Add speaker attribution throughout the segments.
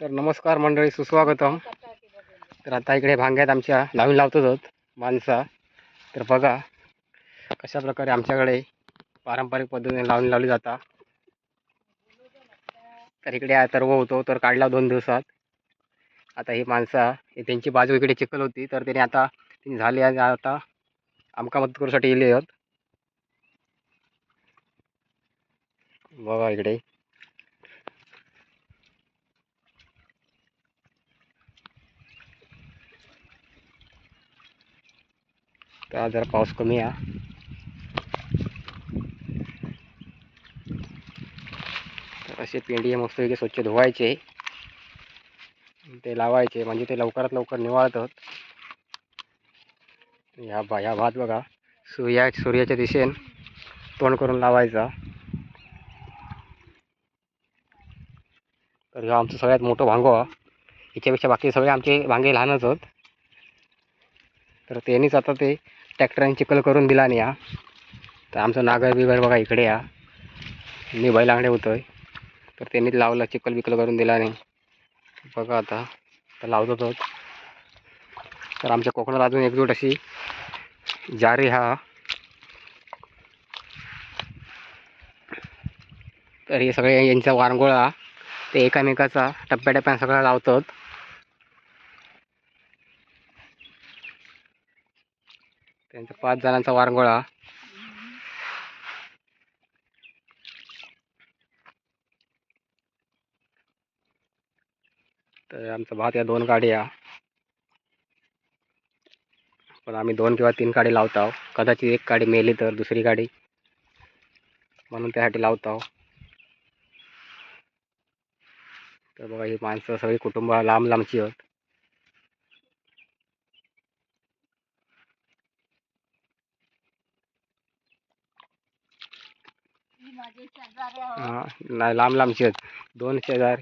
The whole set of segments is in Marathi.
Speaker 1: तर नमस्कार मंडळी सुस्वागतम तर आता इकडे भांग्यात आमच्या लावून लावतच आहोत माणसा. तर बघा कशा प्रकारे आमच्याकडे पारंपरिक पद्धतीने लावून लावली जाता. तर इकडे हा तरव होतो तर काढला दोन दिवसात. आता ही माणसं हे त्यांची बाजू इकडे चिखल होती तर त्याने आता त्यांनी झाली आणि आता आमका मदत करूसाठी येले आहेत. बघा इकडे. तर आज जरा पाऊस कमी आहे तर असे पेंडी हे मस्तपैकी स्वच्छ धुवायचे. ते लावायचे म्हणजे ते लवकरात लवकर निवाळतात. ह्या बा ह्या भात बघा सूर्या सूर्याच्या दिशेन तोंड करून लावायचा. तर ह्या आमचं सगळ्यात मोठं भांगो हा. ह्याच्यापेक्षा बाकी सगळे आमचे भांगे लहानच होत तर त्यांनीच आता ते ट्रॅक्टराने चिखल करून दिला नाही हा तर आमचं नागर बिगर बघा इकडे या. मी बैलांकडे आहे तर त्यांनीच लावलं चिखल बिकल करून दिला नाही बघा आता. तर लावतोच तर आमच्या कोकणात अजून एकजूट अशी जारी हा. तर हे सगळे यांचा वारंगोळा ते एकामेकाचा टप्प्याटप्प्याने सगळा लावतात त्यांचा पाच जणांचा वारंगोळा. तर आमचा भात या दोन गाड्या. पण आम्ही दोन किंवा तीन गाडी लावत आहो कदाचित एक गाडी मेली तर दुसरी गाडी. म्हणून त्यासाठी लावत आहो तर बघा ही माणसं सगळी कुटुंब लांब लांबची आहेत. हा, नाही लांब लांबची आहेत दोन शेजार.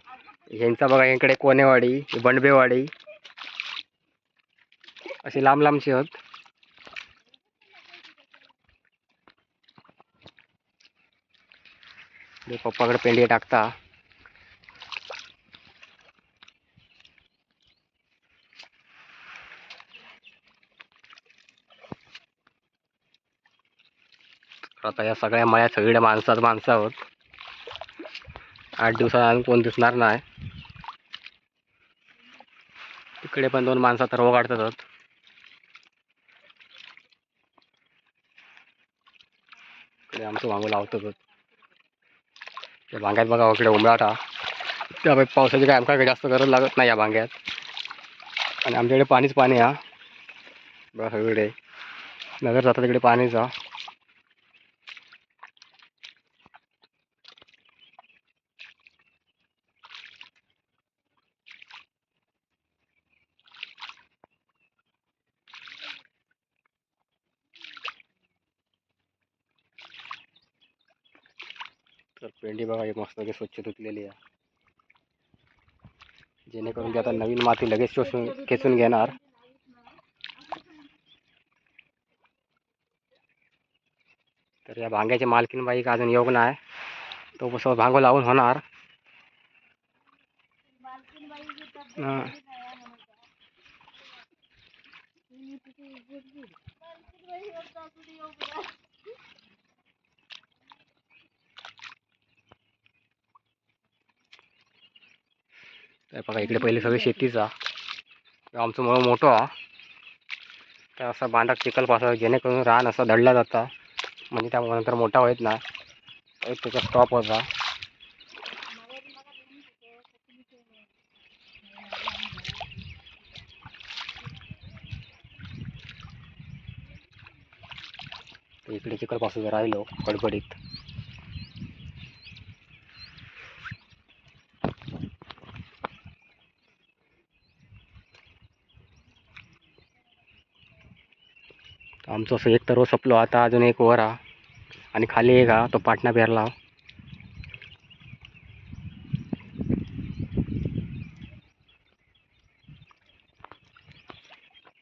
Speaker 1: ह्यांचा बघा यांकडे कोनेवाडी बंडबेवाडी. अशी लांब लांबची आहेत पप्पाकडे पेंडी टाकता. तर आता या सगळ्या मळ्यात सगळ्या माणसात माणसं आहोत. आठ दिवसात अजून कोण दिसणार नाही. तिकडे पण दोन माणसं तर काढतात आहोत. इकडे आमचं वांगू लावतो त्या भांग्यात बघा इकडे उमराटा त्या पावसाची काय आमका काही जास्त गरज लागत नाही या भांग्यात आणि आमच्याकडे पाणीच पाणी हा. बघा सगळीकडे. नगर जातात तिकडे पाणीचा. पेंडी बघा मस्तपैकी स्वच्छ धुतलेली आहे जेणेकरून ती आता नवीन माती लगेच शोषून खेचून घेणार तर या भांग्याची मालकीन बाई का अजून योग नाही तो कसं भांगो लावून होणार हा. तर बघा इकडे पहिले सगळे शेतीचा आमचं मळ मोठं हा तर असा बांधा चिखल पासा जेणेकरून रान असा दडला जाता. म्हणजे त्यामुळे नंतर मोठा होत ना एक त्याचा स्टॉप होता इकडे चिखलपासून राहिलो कडकडीत आमचं असं एक तर सपलो आता अजून एक वर हा. आणि खाली एक हा तो पाटणा पेरला.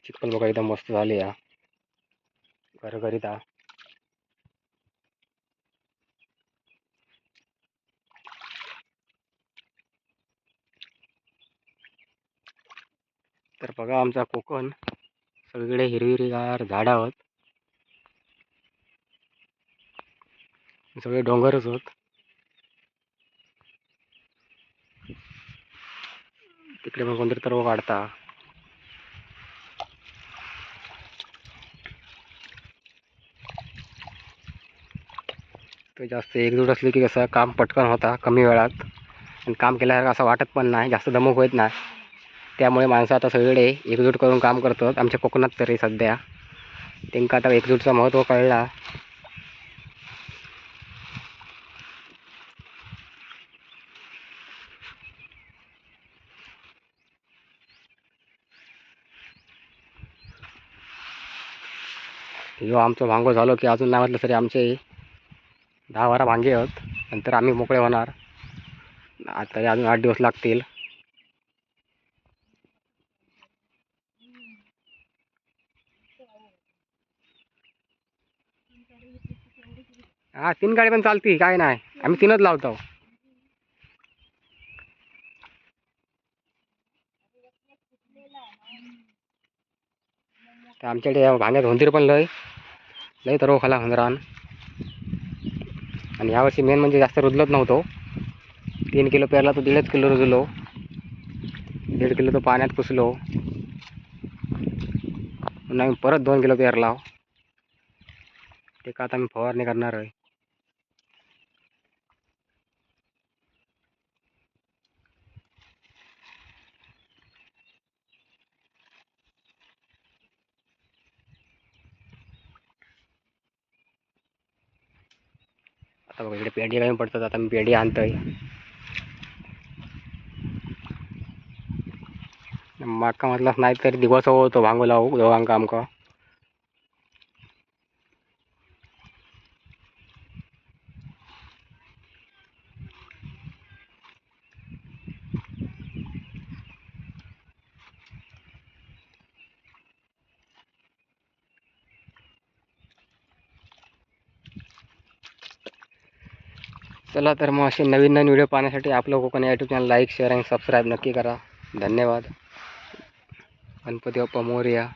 Speaker 1: चिखल बघा एकदम मस्त झाली या घरघरीत हा. तर बघा आमचा कोकण. सगळीकडे हिरवी हिरवीगार झाडं आहोत. सगळे डोंगरच होत तिकडे पण कोणतरी तरव काढता. जास्त एकजूट असली की कसं काम पटकन होता कमी वेळात. आणि काम केल्यासारखं असं वाटत पण नाही जास्त दमक होत नाही. त्यामुळे माणसं आता सगळीकडे एकजूट करून काम करतात. आमच्या कोकणात तरी सध्या. त्यांना आता एकजूटचं महत्त्व कळला. जो आमचं भांगो झालो की अजून नाही म्हटलं तरी आमचे दहा बारा भांगे आहेत. नंतर आम्ही मोकळे होणार. आता अजून आठ दिवस लागतील. हा तीन गाडी पण चालती काय नाही. आम्ही तीनच लावतो. तर आमच्याकडे या भांग्यात हुंदीर पण लय लय तर खाला हुंदरान. आणि यावर्षी मेन म्हणजे जास्त रुजलत नव्हतो. तीन किलो पेरला तो दीडच किलो रुजलो. दीड किलो तो पाण्यात पुसलो. आम्ही परत दोन किलो पेरला. ते का आता मी फवारणी करणार आहे. आता बघा इकडे पेंडी कमी पडतात आता मी पेंडी आणतोय. माका म्हटलं नाही तर दिवस होतो भांगू लावू दोघांका आमका. चला तर मग असे नवीन नवीन व्हिडिओ पाहण्यासाठी आपलं Konkan YouTube channel like share आणि सबस्क्राईब नक्की करा. धन्यवाद. गणपती बाप्पा मोर्या.